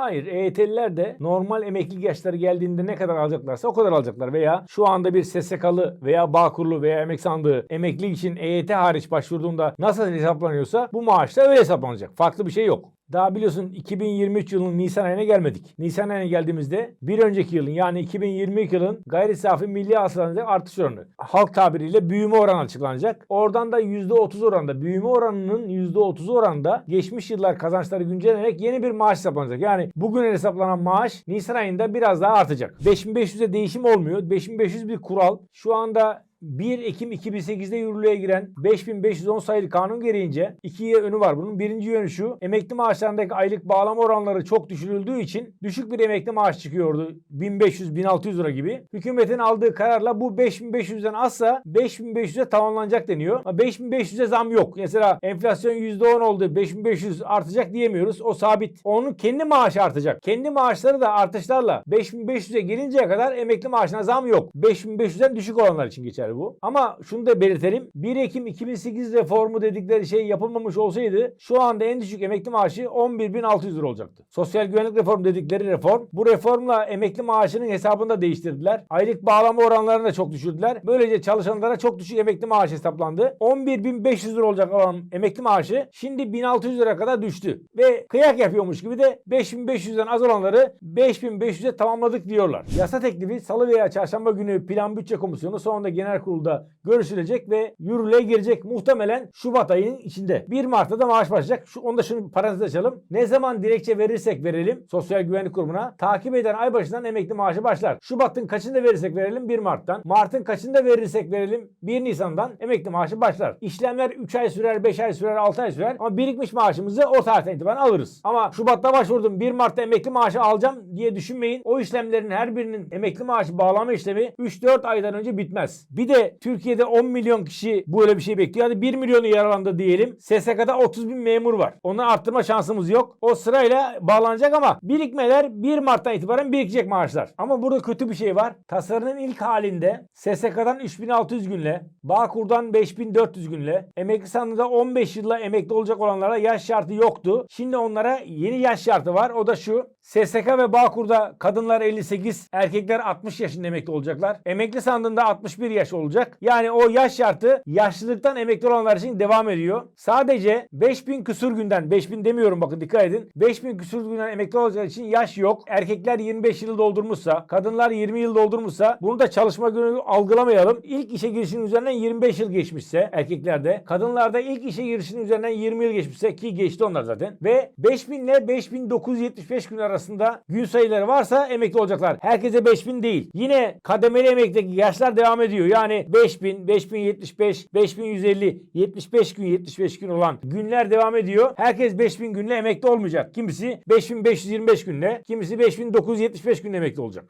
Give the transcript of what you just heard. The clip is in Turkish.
Hayır EYT'liler de normal emeklilik yaşları geldiğinde ne kadar alacaklarsa o kadar alacaklar. Veya şu anda bir SSK'lı veya Bağkurlu veya emek sandığı emeklilik için EYT hariç başvurduğunda nasıl hesaplanıyorsa bu maaş da öyle hesaplanacak. Farklı bir şey yok. Daha biliyorsun 2023 yılının Nisan ayına gelmedik. Nisan ayına geldiğimizde bir önceki yılın yani 2022 yılın gayri safi milli hasılanacak artış oranı. Halk tabiriyle büyüme oranı açıklanacak. Oradan da %30 oranda büyüme oranının %30 oranda geçmiş yıllar kazançları güncellenerek yeni bir maaş hesaplanacak. Yani bugün hesaplanan maaş Nisan ayında biraz daha artacak. 5500'e değişim olmuyor. 5500 bir kural. Şu anda 1 Ekim 2008'de yürürlüğe giren 5510 sayılı kanun gereğince iki yönü var bunun. Birinci yönü şu. Emekli maaşlarındaki aylık bağlama oranları çok düşürüldüğü için düşük bir emekli maaş çıkıyordu. 1500-1600 lira gibi. Hükümetin aldığı kararla bu 5500'den azsa 5500'e tamamlanacak deniyor. Ama 5500'e zam yok. Mesela enflasyon %10 oldu. 5500 artacak diyemiyoruz. O sabit. Onun kendi maaşı artacak. Kendi maaşları da artışlarla 5500'e gelinceye kadar emekli maaşına zam yok. 5500'den düşük olanlar için geçerli bu. Ama şunu da belirtelim. 1 Ekim 2008 reformu dedikleri şey yapılmamış olsaydı şu anda en düşük emekli maaşı 11.600 lira olacaktı. Sosyal güvenlik reformu dedikleri reform. Bu reformla emekli maaşının hesabını da değiştirdiler. Aylık bağlama oranlarını da çok düşürdüler. Böylece çalışanlara çok düşük emekli maaşı hesaplandı. 11.500 lira olacak olan emekli maaşı şimdi 1600 lira kadar düştü. Ve kıyak yapıyormuş gibi de 5500'den az olanları 5500'e tamamladık diyorlar. Yasa teklifi salı veya çarşamba günü Plan Bütçe Komisyonu sonunda genel kurulda görüşülecek ve yürürlüğe girecek muhtemelen Şubat ayının içinde. 1 Mart'ta da maaş başlayacak. Şu, onu da şunu parantez açalım. Ne zaman dilekçe verirsek verelim Sosyal Güvenlik Kurumu'na takip eden ay başından emekli maaşı başlar. Şubat'ın kaçında verirsek verelim 1 Mart'tan. Mart'ın kaçında verirsek verelim 1 Nisan'dan emekli maaşı başlar. İşlemler 3 ay sürer, 5 ay sürer, 6 ay sürer ama birikmiş maaşımızı o tarihten itibaren alırız. Ama Şubat'ta başvurdum 1 Mart'ta emekli maaşı alacağım diye düşünmeyin. O işlemlerin her birinin emekli maaşı bağlama işlemi 3-4 aydan önce bitmez. Bir de Türkiye'de 10 milyon kişi böyle bir şey bekliyor. Hadi 1 milyonu yaralandı diyelim. SSK'da 30 bin memur var. Onu arttırma şansımız yok. O sırayla bağlanacak ama birikmeler 1 Mart'tan itibaren birikecek maaşlar. Ama burada kötü bir şey var. Tasarının ilk halinde SSK'dan 3600 günle, Bağkur'dan 5400 günle, emekli sandığında 15 yılla emekli olacak olanlara yaş şartı yoktu. Şimdi onlara yeni yaş şartı var. O da şu. SSK ve Bağkur'da kadınlar 58, erkekler 60 yaşında emekli olacaklar. Emekli sandığında 61 yaş olacak. Yani o yaş şartı yaşlılıktan emekli olanlar için devam ediyor. Sadece 5000 küsur günden, 5000 demiyorum bakın dikkat edin. 5000 küsur günden emekli olacak için yaş yok. Erkekler 25 yıl doldurmuşsa, kadınlar 20 yıl doldurmuşsa bunu da çalışma günü algılamayalım. İlk işe girişinin üzerinden 25 yıl geçmişse erkeklerde, kadınlarda ilk işe girişinin üzerinden 20 yıl geçmişse ki geçti onlar zaten. Ve 5000 ile 5975 gün arasında gün sayıları varsa emekli olacaklar. Herkese 5000 değil. Yine kademeli emekteki yaşlar devam ediyor. Yani 5000, 5075, 5150, 75 gün, 75 gün olan günler devam ediyor. Herkes 5000 günle emekli olmayacak. Kimisi 5525 günle, kimisi 5975 günle emekli olacak.